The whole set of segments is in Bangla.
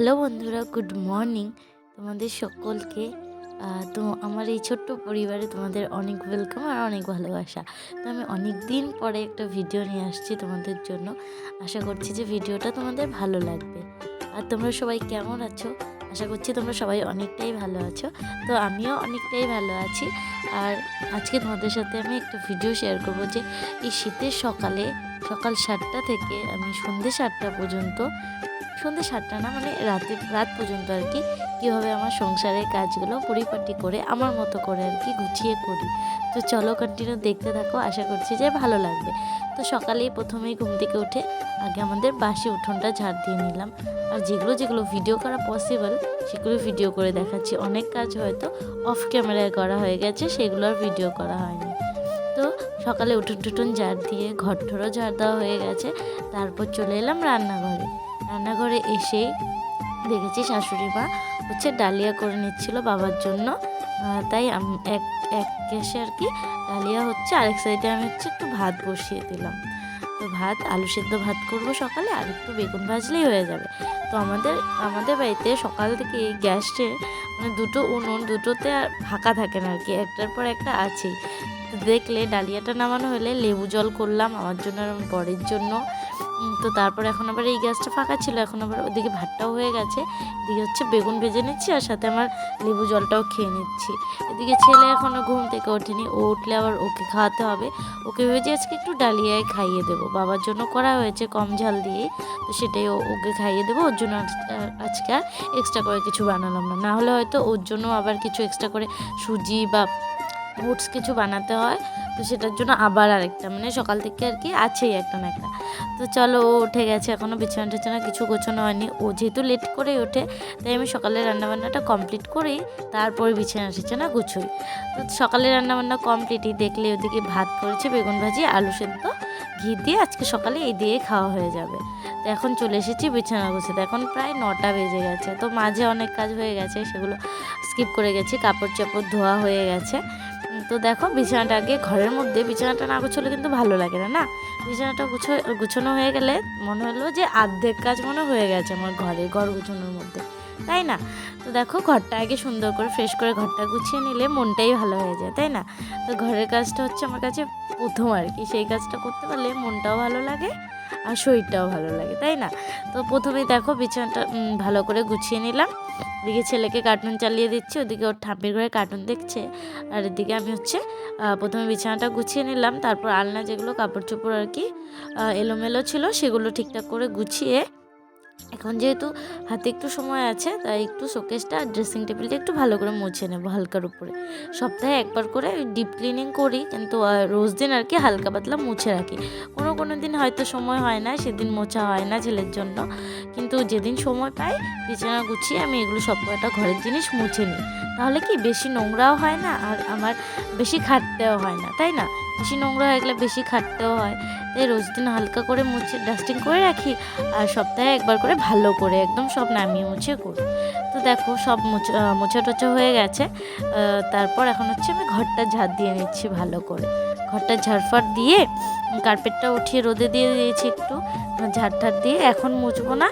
হ্যালো বন্ধুরা, গুড মর্নিং তোমাদের সকলকে। তো আমার এই ছোট্ট পরিবারে তোমাদের অনেক ওয়েলকাম আর অনেক ভালোবাসা। তো আমি অনেক দিন পরে একটা ভিডিও নিয়ে আসছি তোমাদের জন্য। আশা করছি যে ভিডিওটা তোমাদের ভালো লাগবে। আর তোমরা সবাই কেমন আছো? আশা করছি তোমরা সবাই অনেকটাই ভালো আছো। তো আমিও অনেকটাই ভালো আছি। আর আজকে তোমাদের সাথে আমি একটা ভিডিও শেয়ার করব যে, এই শীতের সকালে সকাল সাতটা থেকে আমি সন্ধ্যে সাতটা পর্যন্ত সন্ধ্যে সাতটা না মানে রাতে, রাত পর্যন্ত আর কি, কীভাবে আমার সংসারের কাজগুলো পরিপাটি করে, আমার মতো করে আর কি গুছিয়ে করি। তো চলো কন্টিনিউ দেখতে থাকো, আশা করছি যে ভালো লাগবে। তো সকালেই প্রথমেই ঘুম থেকে উঠে আগে আমাদের বাসি উঠোনটা ঝাড় দিয়ে নিলাম। আর যেগুলো যেগুলো ভিডিও করা পসিবল সেগুলো ভিডিও করে দেখাচ্ছি। অনেক কাজ হয়তো অফ ক্যামেরায় করা হয়ে গেছে, সেগুলো আর ভিডিও করা হয়নি। তো সকালে উঠোন টুটুন ঝাড় দিয়ে ঘর ঠরও ঝাড় দেওয়া হয়ে গেছে। তারপর চলে এলাম রান্নাঘরে। রান্নাঘরে এসেই দেখেছি শাশুড়ি মা হচ্ছে ডালিয়া করে নিচ্ছিল বাবার জন্য। তাই এক এক গ্যাসে আর কি ডালিয়া হচ্ছে, আরেক সাইডে আমি হচ্ছে একটু ভাত বসিয়ে দিলাম। তো ভাত, আলু সেদ্ধ ভাত করব সকালে, আর একটু বেগুন ভাজলেই হয়ে যাবে। তো আমাদের আমাদের বাড়িতে সকাল থেকে গ্যাসে মানে দুটো উনুন, দুটোতে আর ফাঁকা থাকে না আর কি, একটার পর একটা আছেই। দেখলে ডালিয়াটা নামানো হলে লেবু জল করলাম আমার জন্য আর বরের জন্য। তো তারপর এখন আবার এই গ্যাসটা ফাঁকা ছিল, এখন আবার ওদিকে ভাতটাও হয়ে গেছে। এদিকে হচ্ছে বেগুন ভেজে নিচ্ছি আর সাথে আমার লেবু জলটাও খেয়ে নিচ্ছি। এদিকে ছেলে এখনও ঘুম থেকে ওঠেনি, ও উঠলে আবার ওকে খাওয়াতে হবে। ওকে ভেজে আজকে একটু ডালিয়ায় খাইয়ে দেবো। বাবার জন্য করা হয়েছে কম ঝাল দিয়ে, তো সেটাই ওকে খাইয়ে দেবো। ওর জন্য আজ- আজকে আর এক্সট্রা করে কিছু বানালাম না। না হলে হয়তো ওর জন্য আবার কিছু এক্সট্রা করে সুজি বা ওটস কিছু বানাতে হয়। তো সেটার জন্য আবার আরেকটা মানে সকাল থেকে আর কি আছেই একটা না একটা। তো চলো ও উঠে গেছে এখনও বিছানা টিছানা কিছু গোছানো হয়নি। ও যেহেতু লেট করে ওঠে, তাই আমি সকালে রান্নাবান্নাটা কমপ্লিট করি তারপরে বিছানা টিছানা গুছোই। তো সকালে রান্নাবান্না কমপ্লিটই দেখলে ওদিকে ভাত করেছে, বেগুন ভাজি, আলু সেদ্ধ, ঘি দিয়ে আজকে সকালে এই দিয়ে খাওয়া হয়ে যাবে। তো এখন চলে এসেছি বিছানা গুছাতে এখন প্রায় নটা বেজে গেছে। তো মাঝে অনেক কাজ হয়ে গেছে, সেগুলো স্কিপ করে গেছি। কাপড় চাপড় ধোয়া হয়ে গেছে। তো দেখো বিছানাটা আগে ঘরের মধ্যে, বিছানাটা না গুছলে কিন্তু ভালো লাগে না না? বিছানাটা গুছো, গুছানো হয়ে গেলে মনে হলো যে অর্ধেক কাজ মনে হয়ে গেছে আমার ঘরে, ঘর গুছানোর মধ্যে। তাই না? তো দেখো ঘরটা আগে সুন্দর করে ফ্রেশ করে ঘরটা গুছিয়ে নিলে মনটাই ভালো হয়ে যায়, তাই না? তো ঘরের কাজটা হচ্ছে আমার কাছে প্রথম আর কি। সেই কাজটা করতে পারলে মনটাও ভালো লাগে আর শরীরটাও ভালো লাগে, তাই না? তো প্রথমেই দেখো বিছানাটা ভালো করে গুছিয়ে নিলাম। এদিকে ছেলেকে কার্টুন চালিয়ে দিচ্ছি, ওদিকে ওর ঠাম্মির ঘরে কার্টুন দেখছে। আর এদিকে আমি হচ্ছে প্রথমে বিছানাটা গুছিয়ে নিলাম, তারপর আলনা যেগুলো কাপড় চোপড় আর কি এলোমেলো ছিল, সেগুলো ঠিকঠাক করে গুছিয়ে এখন যেহেতু হাতে একটু সময় আছে, তাই একটু শোকেসটা আর ড্রেসিং টেবিলটা একটু ভালো করে মুছে নেব হালকার উপরে। সপ্তাহে একবার করে ডিপ ক্লিনিং করি, কিন্তু রোজ দিন আর কি হালকা পাতলা মুছে রাখি। কোনো কোনো দিন হয়তো সময় হয় না, সেদিন মোছা হয় না ছেলের জন্য। কিন্তু যেদিন সময় পাই, বিছানা গুছিয়ে আমি এগুলো সব কয়টা ঘরের জিনিস মুছে নিই। তাহলে কি বেশি নোংরাও হয় না? আর আমার বেশি খাটতেও হয় না, তাই না? বেশি নোংরা হয়ে গেলে বেশি খাটতেও হয়। তাই রোজ দিন হালকা করে মুছে ডাস্টিং করে রাখি আর সপ্তাহে একবার করে ভালো করে একদম সব নামিয়ে মুছে করি। তো দেখো সব মোছা টোছা হয়ে গেছে। তারপর এখন হচ্ছে আমি ঘরটা ঝাড় দিয়ে নিচ্ছি ভালো করে। ঘরটা ঝাড়ফাড় দিয়ে কার্পেটটা উঠিয়ে রোদে দিয়ে দিয়েছি একটু। ঝাড় দিয়ে এখন মুছবো না।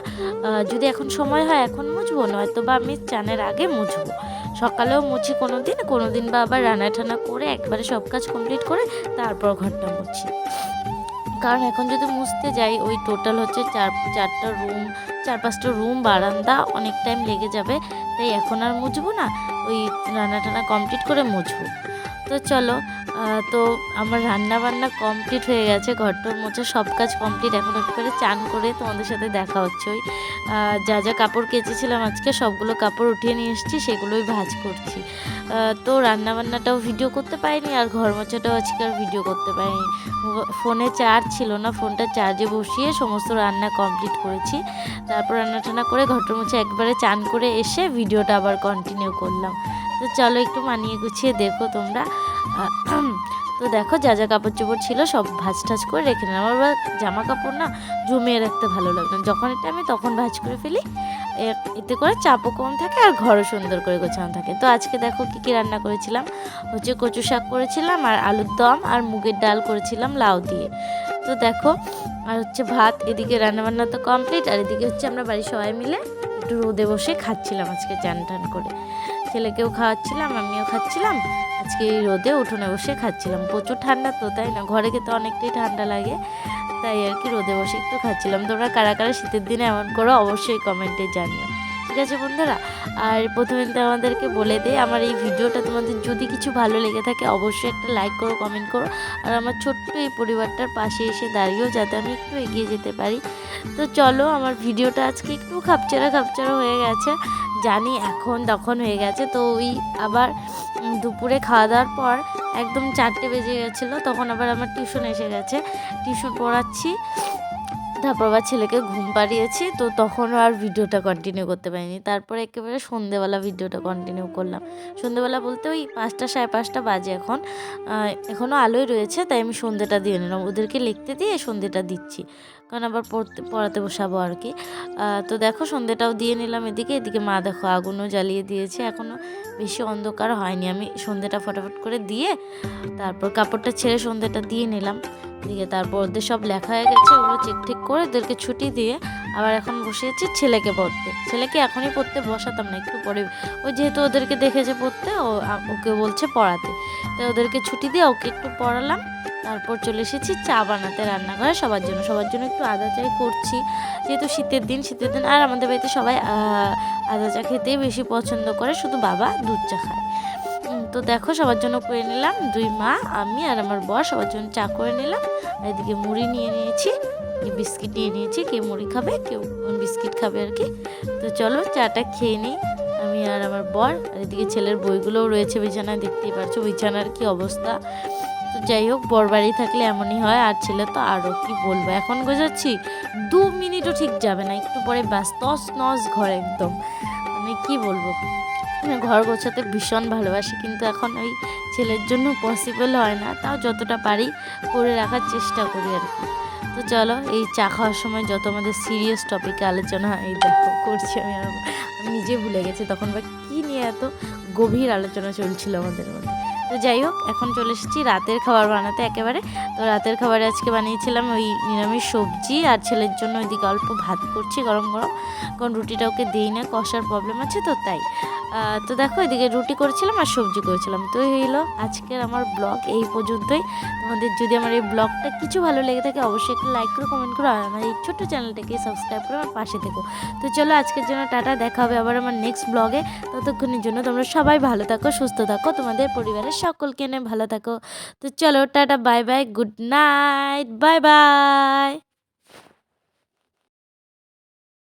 যদি এখন সময় হয় এখন মুছবো নয়তো বা আমি চানের আগে মুছবো। সকালেও মুছি কোনো দিন কোনো দিন বা আবার রান্না টানা করে একবারে সব কাজ কমপ্লিট করে তারপর ঘরটা মুছি। কারণ এখন যদি মুছতে যাই, ওই টোটাল হচ্ছে চার, চারটা রুম চার পাঁচটা রুম বারান্দা, অনেক টাইম লেগে যাবে। তাই এখন আর মুছবো না, ওই রান্না টানা কমপ্লিট করে মুছবো। তো চলো তো আমার রান্না বান্না কমপ্লিট হয়ে গেছে, ঘরটোর মোছা সব কাজ কমপ্লিট এখন একটু করে চান করে তোমাদের সাথে দেখা হচ্ছে ওই যা যা কাপড় কেচেছিলাম আজকে, সবগুলো কাপড় উঠিয়ে নিয়ে এসেছি, সেগুলোই ভাজ করছি। তো রান্না বান্নাটাও ভিডিও করতে পারিনি, আর ঘর মোছাটাও আজকে আর ভিডিও করতে পারিনি। ফোনে চার্জ ছিল না, ফোনটা চার্জে বসিয়ে সমস্ত রান্না কমপ্লিট করেছি। তারপর রান্না টান্না করে ঘরটোর মুছে একবারে চান করে এসে ভিডিওটা আবার কন্টিনিউ করলাম। তো চলো একটু মানিয়ে গুছিয়ে দেখো তোমরা। তো দেখো যা যা কাপড় চোপড় ছিল সব ভাজ ঠাজ করে রেখে নিলাম আমার জামা কাপড় না জমিয়ে রাখতে ভালো লাগে যখন এটা আমি তখন ভাজ করে ফেলি এতে করে চাপও কম থাকে আর ঘরও সুন্দর করে গোছানো থাকে। তো আজকে দেখো কী কী রান্না করেছিলাম? হচ্ছে কচু শাক করেছিলাম আর আলুর দম আর মুগের ডাল করেছিলাম লাউ দিয়ে। তো দেখো, আর হচ্ছে ভাত, এদিকে রান্নাবান্না তো কমপ্লিট আর এদিকে হচ্ছে আমরা বাড়ির সবাই মিলে একটু রোদে বসে খাচ্ছিলাম আজকে চান টান করে। ছেলেকেও খাওয়াচ্ছিলাম, আমিও খাচ্ছিলাম। আজকে এই রোদে উঠোনে বসে খাচ্ছিলাম। প্রচুর ঠান্ডা তো, তাই না? ঘরে খেতে অনেকটাই ঠান্ডা লাগে, তাই আর কি রোদে বসে একটু খাচ্ছিলাম। তোমরা কারা কারা শীতের দিনে এমন করো, অবশ্যই কমেন্টে জানিও। ঠিক আছে বন্ধুরা, আর প্রথমে তো আমাদেরকে বলে দেয় আমার এই ভিডিওটা তোমাদের যদি কিছু ভালো লেগে থাকে, অবশ্যই একটা লাইক করো, কমেন্ট করো, আর আমার ছোট্ট এই পরিবারটার পাশে এসে দাঁড়িয়েও যাতে আমি একটু এগিয়ে যেতে পারি। তো চলো, আমার ভিডিওটা আজকে একটু খাপচারা খাপচারা হয়ে গেছে, জানি এখন তখন হয়ে গেছে, তো ওই আবার দুপুরে খাওয়া দাওয়ার পর একদম চারটে বেজে গেছিল, তখন আবার আমার টিউশন এসে গেছে। টিউশন পড়াচ্ছি। তারপর আবার ছেলেকে ঘুম পাড়িয়েছি, তো তখন আর ভিডিওটা কন্টিনিউ করতে পারিনি। তারপরে একেবারে সন্ধেবেলা ভিডিওটা কন্টিনিউ করলাম। সন্ধেবেলা বলতে ওই পাঁচটা সাড়ে পাঁচটা বাজে এখন। এখনও আলোই রয়েছে, তাই আমি সন্ধেটা দিয়ে নিলাম। ওদেরকে লিখতে দিয়ে সন্ধেটা দিচ্ছি, কারণ আবার পড়তে, পড়াতে বসাবো আর কি। তো দেখো সন্ধেটাও দিয়ে নিলাম এদিকে। এদিকে মা দেখো আগুনও জ্বালিয়ে দিয়েছে এখনও বেশি অন্ধকার হয়নি। আমি সন্ধেটা ফটাফট করে দিয়ে তারপর কাপড়টা ছেড়ে সন্ধেটা দিয়ে নিলাম। দিয়ে তারপর ওদের সব লেখা হয়ে গেছে, ওগুলো চেক করে ওদেরকে ছুটি দিয়ে আবার এখন বসিয়েছি ছেলেকে পড়তে। ছেলেকে এখনই পড়তে বসাতাম না, একটু পরে। ও যেহেতু ওদেরকে দেখেছে পড়তে, ও ওকে বলছে পড়াতে। তাই ওদেরকে ছুটি দিয়ে ওকে একটু পড়ালাম। তারপর চলে এসেছি চা বানাতে রান্নাঘরে সবার জন্য। সবার জন্য একটু আদা চাই করছি। যেহেতু শীতের দিন শীতের দিন আর আমাদের বাড়িতে সবাই আদা চা খেতেই বেশি পছন্দ করে, শুধু বাবা দুধ চা খায়। তো দেখো সবার জন্য করে নিলাম। দুই মা, আমি আর আমার বর সবার জন্য চা করে নিলাম। এদিকে মুড়ি নিয়ে নিয়েছি। কি বিস্কিট নিয়ে নিয়েছি কে মুড়ি খাবে, কেউ বিস্কিট খাবে আর কি। তো চলো, চাটা খেয়ে নিই। আমি আর আমার বর, আর এদিকে ছেলের বইগুলোও রয়েছে বিছানায়, দেখতেই পারছ বিছানার কি অবস্থা। তো যাই হোক, বর বাড়ি থাকলে এমনই হয়, আর ছেলে তো আরও কি বলব। এখন গোজাচ্ছি, দু মিনিটও ঠিক যাবে না, একটু পরে ব্যাস তস নস ঘর একদম। মানে কি বলব আমি ঘর গোছাতে ভীষণ ভালোবাসি, কিন্তু এখন ওই ছেলের জন্য পসিবল হয় না। তাও যতটা পারি করে রাখার চেষ্টা করি আর কি। তো চলো, এই চা খাওয়ার সময় যত আমাদের সিরিয়াস টপিকে আলোচনা এই দেখো, করছি আমি আর আমি। নিজে ভুলে গেছি তখন বা কী নিয়ে এত গভীর আলোচনা চলছিল আমাদের মধ্যে। তো যাই হোক, এখন চলে এসেছি রাতের খাবার বানাতে একেবারে। তো রাতের খাবারে আজকে বানিয়েছিলাম ওই নিরামিষ সবজি, আর ছেলের জন্য ওইদিকে অল্প ভাত করছি, গরম গরম। কারণ রুটিটা ওকে দিই না, কষার প্রবলেম আছে তো, তাই। তো দেখো, এদিকে রুটি করেছিলাম আর সবজি করেছিলাম। তো এই হলো আজকের আমার ব্লগ এই পর্যন্তই। তোমাদের যদি আমার এই ব্লগটা কিছু ভালো লেগে থাকে, অবশ্যই একটা লাইক করে কমেন্ট করো, আর আমার এই ছোট্ট চ্যানেলটাকে সাবস্ক্রাইব করে আমার পাশে থেকো। তো চলো, আজকের জন্য টাটা, দেখা হবে আবার আমার নেক্সট ব্লগে ততক্ষণের জন্য তোমরা সবাই ভালো থাকো, সুস্থ থাকো, তোমাদের পরিবারের সকলকে নিয়ে ভালো থাকো। তো চলো, tata bye bye good night bye bye